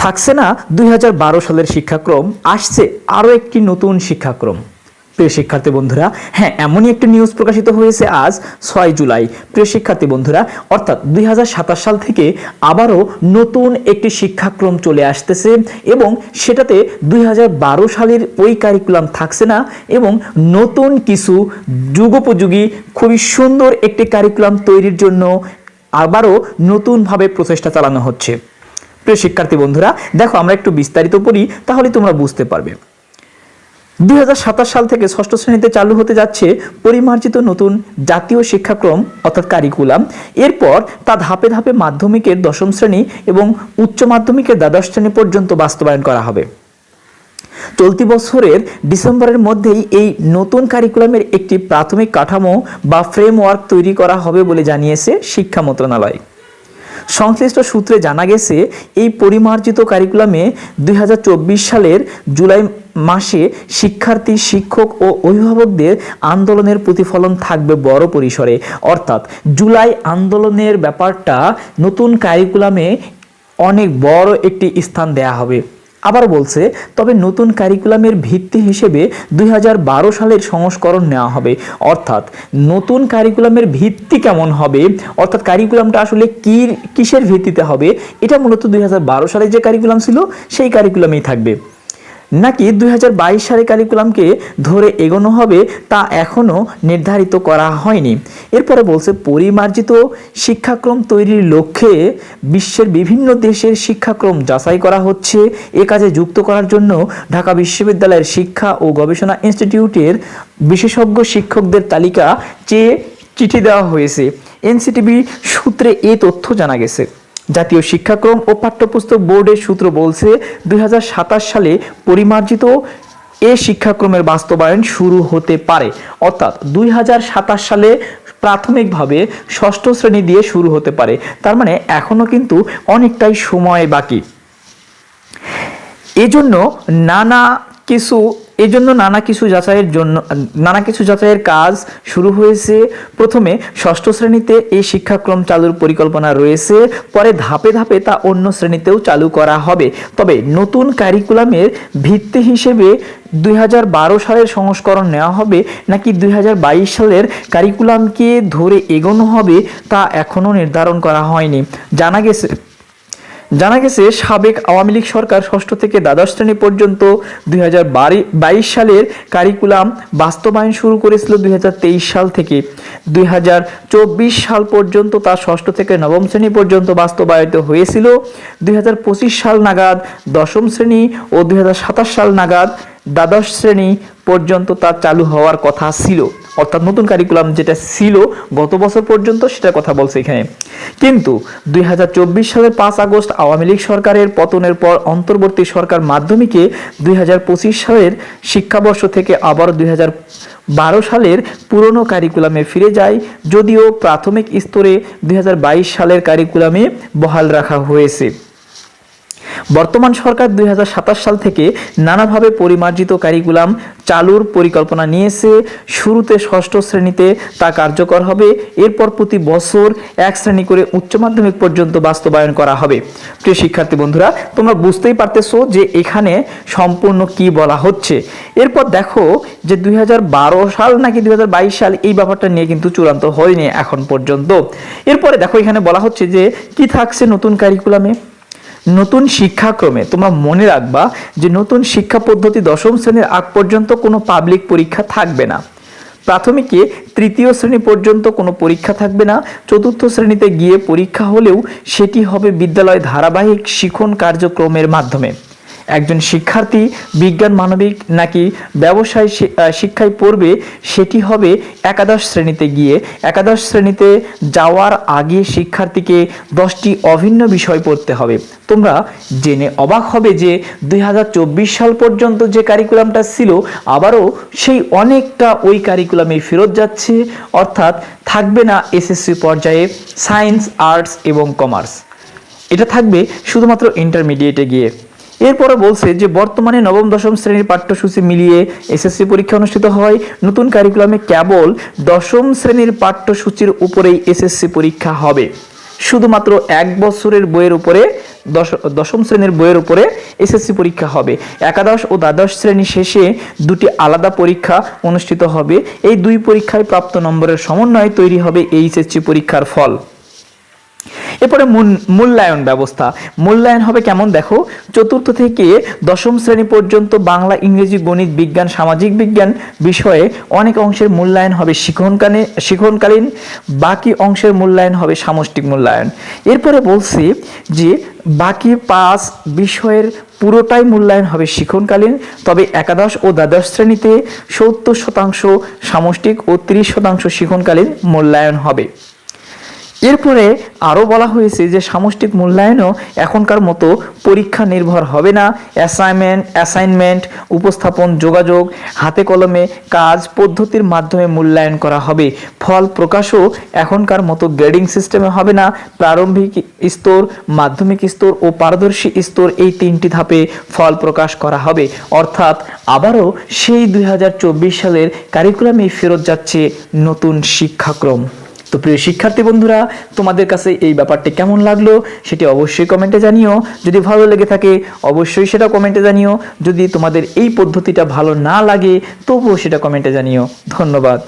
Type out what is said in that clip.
থাকছে না, দুই হাজার বারো সালের শিক্ষাক্রম, আসছে আরও একটি নতুন শিক্ষাক্রম। প্রিয় শিক্ষার্থী বন্ধুরা হ্যাঁ এমনই একটি নিউজ প্রকাশিত হয়েছে আজ, ছয় জুলাই। প্রিয় শিক্ষার্থী বন্ধুরা, অর্থাৎ দুই হাজার সাতাশ সাল থেকে আবারও নতুন একটি শিক্ষাক্রম চলে আসতেছে এবং সেটাতে দুই হাজার বারো সালের ওই কারিকুলাম থাকছে না এবং নতুন কিছু যুগোপযোগী, খুবই সুন্দর একটি কারিকুলাম তৈরির জন্য আবারও নতুনভাবে প্রচেষ্টা চালানো হচ্ছে। প্রিয় শিক্ষার্থী বন্ধুরা, দেখো আমরা একটু বিস্তারিত পড়ি, তাহলে তোমরা বুঝতে পারবে। দুই হাজার সাতাশ সাল থেকে ষষ্ঠ শ্রেণীতে চালু হতে যাচ্ছে পরিমার্জিত নতুন জাতীয় শিক্ষাক্রম, অর্থাৎ কারিকুলাম এরপর তা ধাপে ধাপে মাধ্যমিকের দশম শ্রেণি এবং উচ্চ মাধ্যমিকের দ্বাদশ শ্রেণি পর্যন্ত বাস্তবায়ন করা হবে। চলতি বছরের ডিসেম্বরের মধ্যেই এই নতুন কারিকুলামের একটি প্রাথমিক কাঠামো বা ফ্রেমওয়ার্ক তৈরি করা হবে বলে জানিয়েছে শিক্ষা মন্ত্রণালয়। সংশ্লিষ্ট সূত্রে জানা গেছে, এই পরিমার্জিত কারিকুলামে দুই হাজার চব্বিশ সালের জুলাই মাসে শিক্ষার্থী, শিক্ষক ও অভিভাবকদের আন্দোলনের প্রতিফলন থাকবে বড় পরিসরে। অর্থাৎ জুলাই আন্দোলনের ব্যাপারটা নতুন কারিকুলামে অনেক বড় একটি স্থান দেয়া হবে। আবার বলছে, তবে নতুন কারিকুলামের ভিত্তি হিসেবে দুই হাজার বারো সালের সংস্করণ নেওয়া হবে। অর্থাৎ নতুন কারিকুলামের ভিত্তি কেমন হবে? অর্থাৎ কারিকুলামটা আসলে কি, কিসের ভিত্তিতে হবে? এটা মূলত দুই সালে যে কারিকুলাম ছিল, সেই কারিকুলামেই থাকবে। নাকি দুই হাজার বাইশ সালে কারিকুলামকে ধরে এগোনো হবে তা এখনও নির্ধারিত করা হয়নি। এরপরে বলছে, পরিমার্জিত শিক্ষাক্রম তৈরির লক্ষ্যে বিশ্বের বিভিন্ন দেশের শিক্ষাক্রম যাচাই করা হচ্ছে। এ কাজে যুক্ত করার জন্য ঢাকা বিশ্ববিদ্যালয়ের শিক্ষা ও গবেষণা ইনস্টিটিউটের বিশেষজ্ঞ শিক্ষকদের তালিকা চেয়ে চিঠি দেওয়া হয়েছে। এনসিটিভি সূত্রে এ তথ্য জানা গেছে। জাতীয় শিক্ষাক্রম ও পাঠ্যপুস্তক বোর্ডের সূত্র বলছে, দুই হাজার সাতাশ সালে পরিমার্জিত এ শিক্ষাক্রমের বাস্তবায়ন শুরু হতে পারে। অর্থাৎ দুই হাজার সাতাশ সালে প্রাথমিকভাবে ষষ্ঠ শ্রেণি দিয়ে শুরু হতে পারে। তার মানে এখনও কিন্তু অনেকটাই সময় বাকি। এজন্য নানা কিছু এজন্য নানা কিছু যাচাইয়ের জন্য, নানা কিছু যাচাইয়ের কাজ শুরু হয়েছে। প্রথমে ষষ্ঠ শ্রেণীতে এই শিক্ষাক্রম চালুর পরিকল্পনা রয়েছে। পরে ধাপে ধাপে তা অন্য শ্রেণীতেও চালু করা হবে। তবে নতুন কারিকুলামের ভিত্তি হিসেবে দুই হাজার বারো সালের সংস্করণ নেওয়া হবে নাকি দুই হাজার বাইশ সালের কারিকুলামকে ধরে এগোনো হবে তা এখনও নির্ধারণ করা হয়নি। জানা গেছে জানা গেছে, সাবেক আওয়ামী লীগ সরকার ষষ্ঠ থেকে দ্বাদশ শ্রেণি পর্যন্ত দুই সালের কারিকুলাম বাস্তবায়ন শুরু করেছিল দুই হাজার তেইশ সাল থেকে। দুই হাজার চব্বিশ সাল পর্যন্ত তা ষষ্ঠ থেকে নবম শ্রেণি পর্যন্ত বাস্তবায়িত হয়েছিল। দুই হাজার পঁচিশ সাল নাগাদ দশম শ্রেণি ও দুই হাজার সাতাশ সাল নাগাদ দ্বাদশ শ্রেণি পর্যন্ত তা চালু হওয়ার কথা ছিল। অর্থাৎ নতুন কারিকুলাম যেটা ছিল, গত বছর পর্যন্ত সেটা কথা বলছে এখানে। কিন্তু দুই সালের পাঁচ আগস্ট আওয়ামী লীগ সরকারের পতনের পর অন্তর্বর্তী সরকার মাধ্যমিকে দুই হাজার পঁচিশ সালের শিক্ষাবর্ষ থেকে আবার দুই বারো সালের পুরনো কারিকুলামে ফিরে যায়। যদিও প্রাথমিক স্তরে দুই হাজার বাইশ সালের কারিকুলামে বহাল রাখা হয়েছে। বর্তমান সরকার দুই হাজার সাতাশ সাল থেকে নানাভাবে পরিমার্জিত কারিকুলাম চালুর পরিকল্পনা নিয়েছে। শুরুতে ষষ্ঠ শ্রেণীতে তা কার্যকর হবে। এরপর প্রতি বছর এক শ্রেণি করে উচ্চ মাধ্যমিক পর্যন্ত বাস্তবায়ন করা হবে। প্রিয় শিক্ষার্থী বন্ধুরা, তোমরা বুঝতেই পারতেছো যে এখানে সম্পূর্ণ কি বলা হচ্ছে। এরপর দেখো যে দুই হাজার বারো সাল নাকি দুই হাজার বাইশ সাল এই ব্যাপারটা নিয়ে কিন্তু চূড়ান্ত হয়নি এখন পর্যন্ত। এরপরে দেখো এখানে বলা হচ্ছে যে কি থাকছে নতুন কারিকুলামে? নতুন শিক্ষাক্রমে তোমরা মনে রাখবা যে নতুন শিক্ষা পদ্ধতি দশম শ্রেণির আগ পর্যন্ত কোনো পাবলিক পরীক্ষা থাকবে না। প্রাথমিকে তৃতীয় শ্রেণি পর্যন্ত কোনো পরীক্ষা থাকবে না। চতুর্থ শ্রেণীতে গিয়ে পরীক্ষা হলেও সেটি হবে বিদ্যালয় ধারাবাহিক শিখন কার্যক্রমের মাধ্যমে। একজন শিক্ষার্থী, বিজ্ঞান, মানবিক নাকি ব্যবসায় শিক্ষায় পড়বে, সেটি হবে একাদশ শ্রেণীতে গিয়ে। একাদশ শ্রেণীতে যাওয়ার আগে শিক্ষার্থীকে দশটি অভিন্ন বিষয় পড়তে হবে। তোমরা জেনে অবাক হবে যে দু হাজার চব্বিশ সাল পর্যন্ত যে কারিকুলামটা ছিল, আবারও সেই অনেকটা ওই কারিকুলামে ফেরত যাচ্ছে। অর্থাৎ থাকবে না এসএসসি পর্যায়ে সায়েন্স আর্টস এবং কমার্স এটা থাকবে শুধুমাত্র ইন্টারমিডিয়েটে গিয়ে। এরপরে বলছে যে বর্তমানে নবম, দশম শ্রেণির পাঠ্যসূচি মিলিয়ে এসএসসি পরীক্ষা অনুষ্ঠিত হয়। নতুন কারিকুলামে কেবল দশম শ্রেণির পাঠ্যসূচির উপরেই এসএসসি পরীক্ষা হবে। শুধুমাত্র এক বছরের বইয়ের উপরে, দশ, দশম শ্রেণির বইয়ের উপরে এসএসসি পরীক্ষা হবে। একাদশ ও দ্বাদশ শ্রেণি শেষে দুটি আলাদা পরীক্ষা অনুষ্ঠিত হবে। এই দুই পরীক্ষায় প্রাপ্ত নম্বরের সমন্বয়ে তৈরি হবে এইচএসসি পরীক্ষার ফল। এরপরে মূল- মূল্যায়ন ব্যবস্থা। মূল্যায়ন হবে কেমন দেখো? চতুর্থ থেকে দশম শ্রেণি পর্যন্ত বাংলা, ইংরেজি, গণিত, বিজ্ঞান, সামাজিক বিজ্ঞান বিষয়ে অনেক অংশের মূল্যায়ন হবে শিক্ষণকালীন শিক্ষণকালীন, বাকি অংশের মূল্যায়ন হবে সামষ্টিক মূল্যায়ন। এরপরে বলছি যে বাকি পাঁচ বিষয়ের পুরোটাই মূল্যায়ন হবে শিক্ষণকালীন, তবে একাদশ ও দ্বাদশ শ্রেণীতে সত্তর শতাংশ সামষ্টিক ও তিরিশ শতাংশ শিক্ষণকালীন মূল্যায়ন হবে। এরপরে আরও বলা হয়েছে যে সামষ্টিক মূল্যায়নও এখনকার মতো পরীক্ষা নির্ভর হবে না। অ্যাসাইনমেন্ট অ্যাসাইনমেন্ট উপস্থাপন, যোগাযোগ, হাতে কলমে কাজ পদ্ধতির মাধ্যমে মূল্যায়ন করা হবে। ফল প্রকাশও এখনকার মতো গ্রেডিং সিস্টেমে হবে না। প্রারম্ভিক স্তর, মাধ্যমিক স্তর ও পারদর্শী স্তর এই তিনটি ধাপে ফল প্রকাশ করা হবে। অর্থাৎ আবারও সেই দু হাজার চব্বিশ সালের কারিকুলামেই ফেরত যাচ্ছে নতুন শিক্ষাক্রম। তো প্রিয় শিক্ষার্থী বন্ধুরা, তোমাদের কাছে এই ব্যাপারটি কেমন লাগল সেটি অবশ্যই কমেন্টে জানিও। যদি ভালো লেগে থাকে, অবশ্যই সেটা কমেন্টে জানিও। যদি তোমাদের এই পদ্ধতিটা ভালো না লাগে, তবুও সেটা কমেন্টে জানিও। ধন্যবাদ।